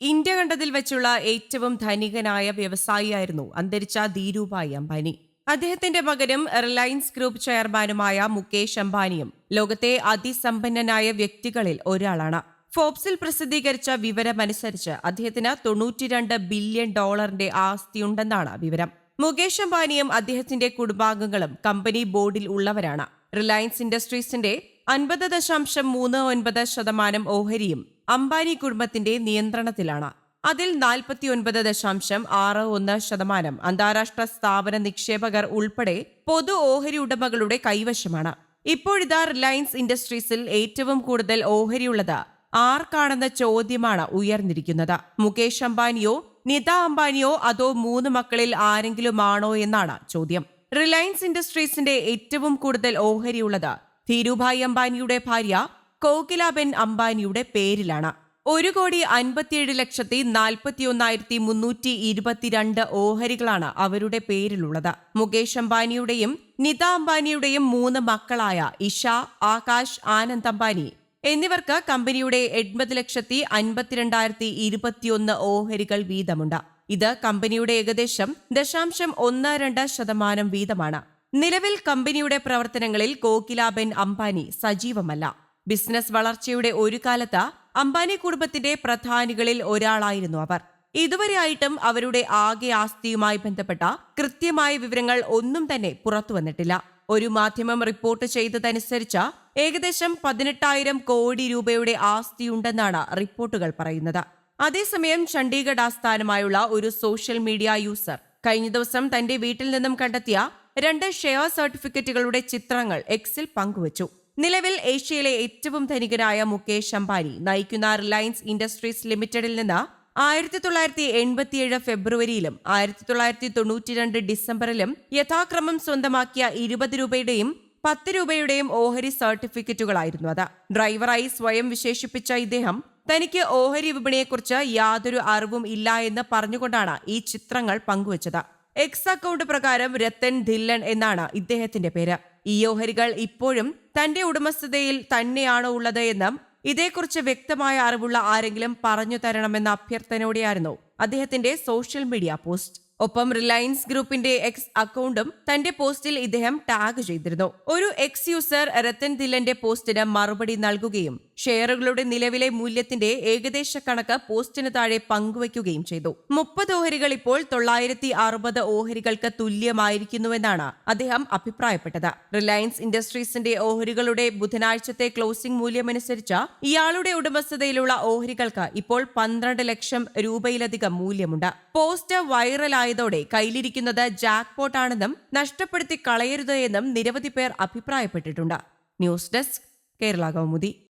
India കണ്ടതിൽ വെച്ചുള്ള ഏറ്റവും ധനികനായ വ്യവസായിയായിരുന്നു അന്തരിച്ച ധീരുഭായ് അംബാനി. അദ്ദേഹത്തിന്റെ പകരം റിലയൻസ് ഗ്രൂപ്പ് ചെയർമാനുമായ മുകേഷ് അംബാനിയും ലോകത്തെ അതിസമ്പന്നനായ വ്യക്തികളിൽ ഒരാളാണ്. ഫോബ്സിൽ പ്രസിദ്ധീകരിച്ച വിവരമനുസരിച്ച് അദ്ദേഹത്തിന് തൊണ്ണൂറ്റിരണ്ട് ബില്യൺ ഡോളറിന്റെ ആസ്തിയുണ്ടെന്നാണ് വിവരം. മുകേഷ് അംബാനിയും അദ്ദേഹത്തിന്റെ കുടുംബാംഗങ്ങളും കമ്പനി ബോർഡിൽ ഉള്ളവരാണ്. റിലയൻസ് ഇൻഡസ്ട്രീസിന്റെ അൻപത് ദശാംശം മൂന്ന് ഒൻപത് ശതമാനം ഓഹരിയും അംബാനി കുടുംബത്തിന്റെ നിയന്ത്രണത്തിലാണ്. അതിൽ നാൽപ്പത്തിയൊൻപത് ദശാംശം ആറ് ഒന്ന് ശതമാനം അന്താരാഷ്ട്ര സ്ഥാപന നിക്ഷേപകർ ഉൾപ്പെടെ പൊതു ഓഹരി ഉടമകളുടെ കൈവശമാണ്. ഇപ്പോഴിതാ റിലയൻസ് ഇൻഡസ്ട്രീസിൽ ഏറ്റവും കൂടുതൽ ഓഹരിയുള്ളത് ആർക്കാണെന്ന ചോദ്യമാണ് ഉയർന്നിരിക്കുന്നത്. മുകേഷ് അംബാനിയോ നിത അംബാനിയോ അതോ മൂന്ന് മക്കളിൽ ആരെങ്കിലും ആണോ എന്നാണ് ചോദ്യം. റിലയൻസ് ഇൻഡസ്ട്രീസിന്റെ ഏറ്റവും കൂടുതൽ ഓഹരിയുള്ളത് ധീരുഭായ് അംബാനിയുടെ ഭാര്യ കോകിലാബെൻ അംബാനിയുടെ പേരിലാണ്. ഒരു കോടി അൻപത്തിയേഴ് ലക്ഷത്തി നാൽപ്പത്തിയൊന്നായിരത്തി മുന്നൂറ്റി ഇരുപത്തിരണ്ട് ഓഹരികളാണ് അവരുടെ പേരിലുള്ളത്. മുകേഷ് അംബാനിയുടെയും നിത അംബാനിയുടെയും മൂന്ന് മക്കളായ ഇഷ ആകാശ് ആനന്ദ് അംബാനി എന്നിവർക്ക് കമ്പനിയുടെ എൺപത് ലക്ഷത്തി അൻപത്തിരണ്ടായിരത്തി ഇരുപത്തിയൊന്ന് ഓഹരികൾ വീതമുണ്ട്. ഇത് കമ്പനിയുടെ ഏകദേശം ദശാംശം ഒന്ന് രണ്ട് ശതമാനം വീതമാണ്. നിലവിൽ കമ്പനിയുടെ പ്രവർത്തനങ്ങളിൽ കോകിലാബെൻ അംബാനി സജീവമല്ല. ബിസിനസ് വളർച്ചയുടെ ഒരു കാലത്ത് അംബാനി കുടുംബത്തിന്റെ പ്രധാനികളിൽ ഒരാളായിരുന്നു അവർ. ഇതുവരെയായിട്ടും അവരുടെ ആകെ ആസ്തിയുമായി ബന്ധപ്പെട്ട കൃത്യമായ വിവരങ്ങൾ ഒന്നും തന്നെ പുറത്തു വന്നിട്ടില്ല. ഒരു മാധ്യമം റിപ്പോർട്ട് ചെയ്തതനുസരിച്ച് ഏകദേശം പതിനെട്ടായിരം കോടി രൂപയുടെ ആസ്തിയുണ്ടെന്നാണ് റിപ്പോർട്ടുകൾ പറയുന്നത്. അതേസമയം ചണ്ഡീഗഡ് ആസ്ഥാനമായുള്ള ഒരു സോഷ്യൽ മീഡിയ യൂസർ കഴിഞ്ഞ ദിവസം തന്റെ വീട്ടിൽ നിന്നും കണ്ടെത്തിയ രണ്ട് ഷെയർ സർട്ടിഫിക്കറ്റുകളുടെ ചിത്രങ്ങൾ എക്സിൽ പങ്കുവച്ചു. നിലവിൽ ഏഷ്യയിലെ ഏറ്റവും ധനികനായ മുകേഷ് അംബാനി നയിക്കുന്ന റിലയൻസ് ഇൻഡസ്ട്രീസ് ലിമിറ്റഡിൽ നിന്ന് ആയിരത്തി തൊള്ളായിരത്തി എൺപത്തിയേഴ് ഫെബ്രുവരിയിലും ആയിരത്തി തൊള്ളായിരത്തി തൊണ്ണൂറ്റിരണ്ട് ഡിസംബറിലും യഥാക്രമം സ്വന്തമാക്കിയ ഇരുപത് രൂപയുടെയും പത്ത് രൂപയുടെയും ഓഹരി സർട്ടിഫിക്കറ്റുകളായിരുന്നു അത്. ഡ്രൈവറായി സ്വയം വിശേഷിപ്പിച്ച ഇദ്ദേഹം തനിക്ക് ഓഹരി വിപണിയെക്കുറിച്ച് യാതൊരു അറിവും ഇല്ല എന്ന് പറഞ്ഞുകൊണ്ടാണ് ഈ ചിത്രങ്ങൾ പങ്കുവച്ചത്. എക്സ് അക്കൗണ്ട് പ്രകാരം രത്തൻ ധില്ലൻ എന്നാണ് ഇദ്ദേഹത്തിന്റെ പേര്. ഈ ഓഹരികൾ ഇപ്പോഴും തന്റെ ഉടമസ്ഥതയിൽ തന്നെയാണോ ഉള്ളത് എന്നും ഇതേക്കുറിച്ച് വ്യക്തമായ അറിവുള്ള ആരെങ്കിലും പറഞ്ഞു തരണമെന്ന അഭ്യർത്ഥനയോടെയായിരുന്നു അദ്ദേഹത്തിന്റെ സോഷ്യൽ മീഡിയ പോസ്റ്റ് ഒപ്പം റിലയൻസ് ഗ്രൂപ്പിന്റെ എക്സ് അക്കൗണ്ടും തന്റെ പോസ്റ്റിൽ ഇദ്ദേഹം ടാഗ് ചെയ്തിരുന്നു. ഒരു എക്സ് യൂസർ രത്തൻ ധില്ലന്റെ പോസ്റ്റിന് മറുപടി നൽകുകയും ഷെയറുകളുടെ നിലവിലെ മൂല്യത്തിന്റെ ഏകദേശ കണക്ക് പോസ്റ്റിന് താഴെ പങ്കുവയ്ക്കുകയും ചെയ്തു. മുപ്പത് ഓഹരികൾ ഇപ്പോൾ തൊള്ളായിരത്തി അറുപത് ഓഹരികൾക്ക് തുല്യമായിരിക്കുന്നുവെന്നാണ് അദ്ദേഹം അഭിപ്രായപ്പെട്ടത്. റിലയൻസ് ഇൻഡസ്ട്രീസിന്റെ ഓഹരികളുടെ ബുധനാഴ്ചത്തെ ക്ലോസിംഗ് മൂല്യമനുസരിച്ച് ഇയാളുടെ ഉടമസ്ഥതയിലുള്ള ഓഹരികൾക്ക് ഇപ്പോൾ പന്ത്രണ്ട് ലക്ഷം രൂപയിലധികം മൂല്യമുണ്ട്. പോസ്റ്റ് വൈറലായതോടെ കയ്യിലിരിക്കുന്നത് ജാക്ക്പോട്ടാണെന്നും നഷ്ടപ്പെടുത്തി കളയരുത് എന്നും നിരവധി പേർ അഭിപ്രായപ്പെട്ടിട്ടുണ്ട്. News desk Kerala Kaumudi.